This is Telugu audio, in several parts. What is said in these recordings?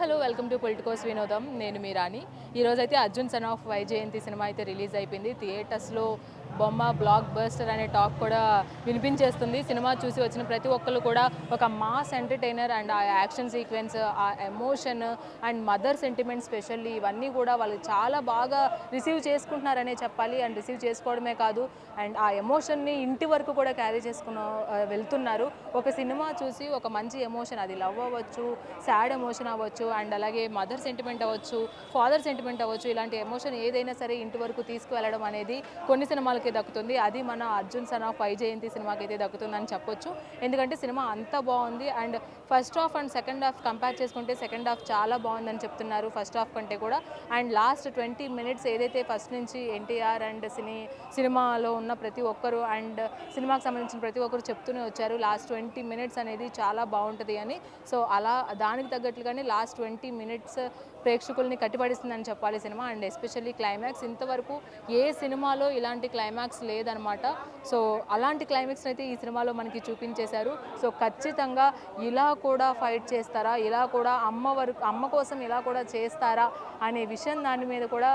హలో వెల్కమ్ టు పొలిటికోస్ వినోదం. నేను మీ రాణి. ఈరోజైతే Arjun son of Vyjayanthi cinema అయితే రిలీజ్ అయిపోయింది. థియేటర్స్లో బొమ్మ బ్లాక్ బస్టర్ అనే టాక్ కూడా వినిపించేస్తుంది. సినిమా చూసి వచ్చిన ప్రతి ఒక్కరు కూడా ఒక మాస్ ఎంటర్టైనర్ అండ్ ఆ యాక్షన్ సీక్వెన్స్ ఆ emotion and mother sentiment specially ఇవన్నీ కూడా వాళ్ళు చాలా బాగా రిసీవ్ చేసుకుంటున్నారనే చెప్పాలి. అండ్ రిసీవ్ చేసుకోవడమే కాదు అండ్ ఆ ఎమోషన్ని ఇంటి వరకు కూడా క్యారీ చేసుకున్న వెళ్తున్నారు. ఒక సినిమా చూసి ఒక మంచి ఎమోషన్ అది లవ్ అవ్వచ్చు సాడ్ ఎమోషన్ అవ్వచ్చు అండ్ అలాగే మదర్ సెంటిమెంట్ అవ్వచ్చు ఫాదర్ సెంటిమెంట్ అవ్వచ్చు ఇలాంటి ఎమోషన్ ఏదైనా సరే ఇంటి వరకు తీసుకువెళ్ళడం అనేది కొన్ని సినిమాలకి దక్కుతుంది. అది మన అర్జున్ సన్ ఆఫ్ వైజయంతి సినిమాకి అయితే దక్కుతుందని చెప్పొచ్చు. ఎందుకంటే సినిమా అంత బాగుంది and first half and second half compare చేసుకుంటే సెకండ్ హాఫ్ చాలా బాగుందని చెప్తున్నారు ఫస్ట్ హాఫ్ కంటే కూడా. అండ్ లాస్ట్ ట్వంటీ మినిట్స్ ఏదైతే ఫస్ట్ నుంచి ఎన్టీఆర్ అండ్ సినీ సినిమాలో ఉన్న ప్రతి ఒక్కరు అండ్ సినిమాకి సంబంధించిన ప్రతి ఒక్కరు చెప్తూనే వచ్చారు. లాస్ట్ ట్వంటీ మినిట్స్ అనేది చాలా బాగుంటుంది అని. సో అలా దానికి తగ్గట్లుగానే లాస్ట్ ట్వంటీ మినిట్స్ ప్రేక్షకుల్ని కట్టిపడిస్తుందని చెప్పాలి సినిమా. అండ్ ఎస్పెషల్లీ క్లైమాక్స్ ఇంతవరకు ఏ సినిమాలో ఇలాంటి క్లైమాక్స్ లేదనమాట సో అలాంటి క్లైమాక్స్ అయితే ఈ సినిమాలో మనకి చూపించేశారు. సో ఖచ్చితంగా ఇలా కూడా ఫైట్ చేస్తారా? ఇలా కూడా అమ్మ వరకు అమ్మ కోసం ఇలా కూడా చేస్తారా? అనే విషయం దాని మీద కూడా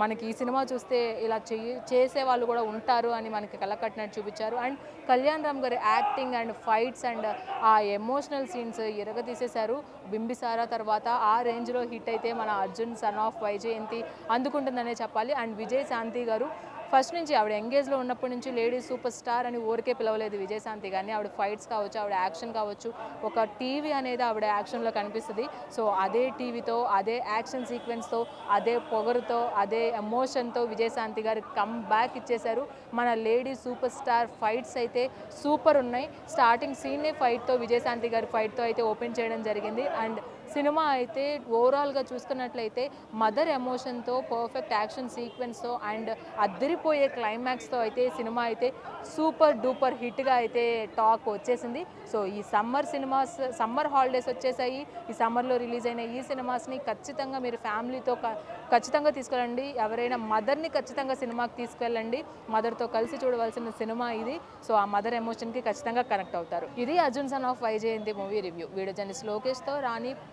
మనకి ఈ సినిమా చూస్తే ఇలా చేయి చేసే వాళ్ళు కూడా ఉంటారు అని మనకి కళ్ళకట్టినట్టు చూపించారు. అండ్ కళ్యాణ్ రామ్ గారి యాక్టింగ్ అండ్ ఫైట్స్ అండ్ ఆ ఎమోషనల్ సీన్స్ ఎరగ తీసేశారు బింబిసారా తర్వాత ఆ రేంజ్లో హిట్ అయితే మన అర్జున్ సన్ ఆఫ్ వైజయంతి అందుకుంటుందనే చెప్పాలి. అండ్ విజయ్ శాంతి గారు ఫస్ట్ నుంచి ఆవిడ ఎంగేజ్లో ఉన్నప్పటి నుంచి లేడీ సూపర్ స్టార్ అని ఊరికే పిలవలేదు విజయశాంతి కానీ ఆవిడ ఫైట్స్ కావచ్చు ఆవిడ యాక్షన్ కావచ్చు ఒక టీవీ అనేది ఆవిడ యాక్షన్లో కనిపిస్తుంది. సో అదే టీవీతో అదే యాక్షన్ సీక్వెన్స్తో అదే పొగరుతో అదే ఎమోషన్తో విజయశాంతి గారు కమ్ బ్యాక్ ఇచ్చేశారు. మన లేడీ సూపర్ స్టార్ ఫైట్స్ అయితే సూపర్ ఉన్నాయి. స్టార్టింగ్ సీన్నే ఫైట్తో విజయశాంతి గారి ఫైట్తో అయితే ఓపెన్ చేయడం జరిగింది. అండ్ సినిమా అయితే ఓవరాల్గా చూసుకున్నట్లయితే మదర్ ఎమోషన్తో పర్ఫెక్ట్ యాక్షన్ సీక్వెన్స్తో అండ్ అద్దరిపోయే క్లైమాక్స్తో అయితే సినిమా అయితే సూపర్ డూపర్ హిట్గా అయితే టాక్ వచ్చేసింది. సో ఈ సమ్మర్ సినిమాస్ సమ్మర్ హాలిడేస్ వచ్చేసాయి. ఈ సమ్మర్లో రిలీజ్ అయిన ఈ సినిమాస్ని ఖచ్చితంగా మీరు ఫ్యామిలీతో క- ఖచ్చితంగా తీసుకెళ్ళండి. ఎవరైనా మదర్ని ఖచ్చితంగా సినిమాకి తీసుకెళ్ళండి. మదర్తో కలిసి చూడవలసిన సినిమా ఇది. సో ఆ మదర్ ఎమోషన్కి ఖచ్చితంగా కనెక్ట్ అవుతారు. ఇది Arjun son of Vyjayanthi movie review. Video journalist లోకేష్తో Rani